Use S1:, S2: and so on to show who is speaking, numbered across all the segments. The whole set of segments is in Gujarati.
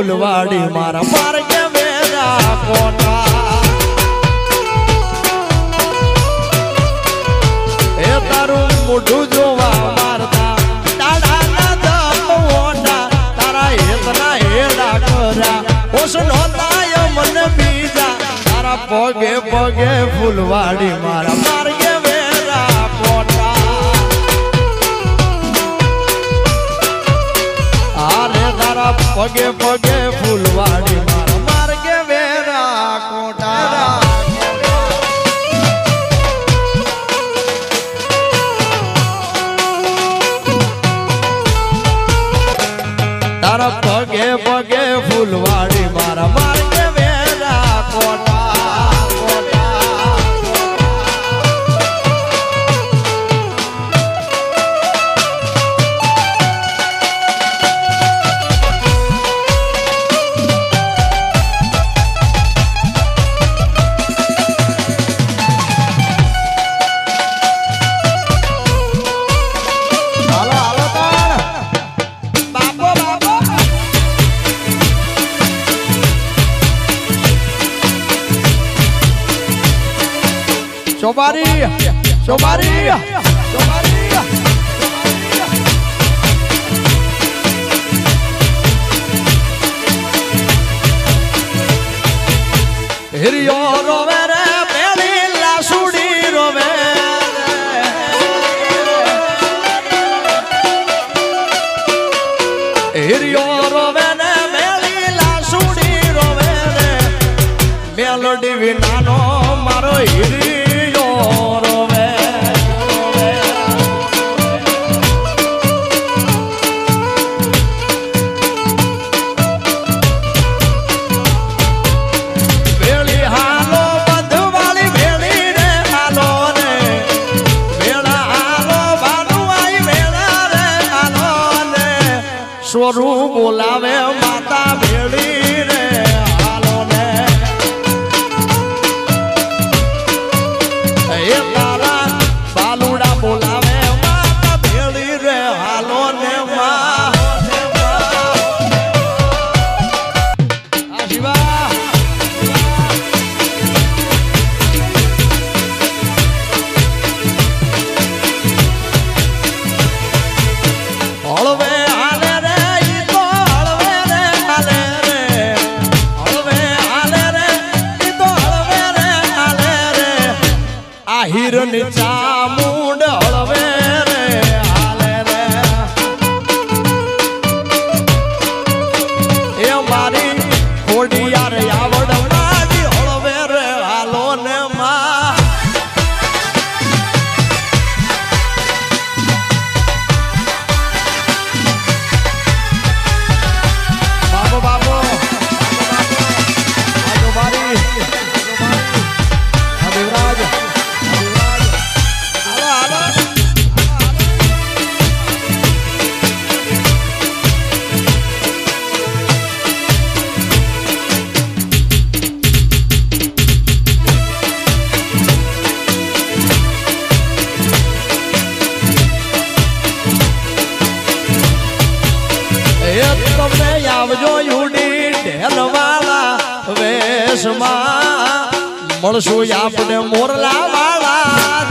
S1: ફૂલવાડી મારા માર્ગે વેરા કોટા એ તારું મોઢું જોવા મારતા તાળાના ના ઓઢા, તારા હેતના હેડા કરા ઓસનો તાય મને બીજા, તારા પગે પગે ફૂલવાડી મારા માર્ગે પગે પગે ચોબારી ચોબારી ચોબારી હિરિયો રોવે રે પેલી લાસુડી રોવે હિરિયો રોવે ને મેલી લાસુડી રોવે રે મેલોડી વિનાનો મારો હિરિયો બોલાવે માતા વેળી આ ચામુંડ આવજો યુડી ઢેલવાળા વેશમાં. મળશું આપણે મોરલા વાળા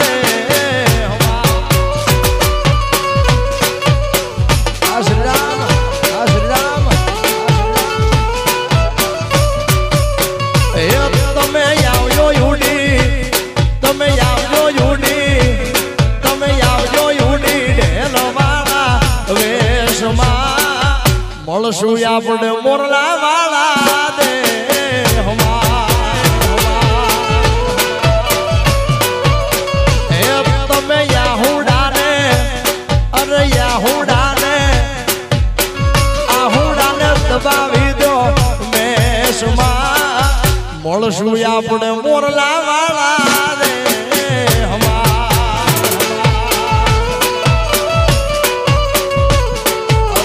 S1: મળશું આપણે મોરલા વાળા દે તમે યાહુડાને, અરે યાહુડાને, આહુડાને દબાવી દો મેષમાં મળશું આપણે મોરલા વાળા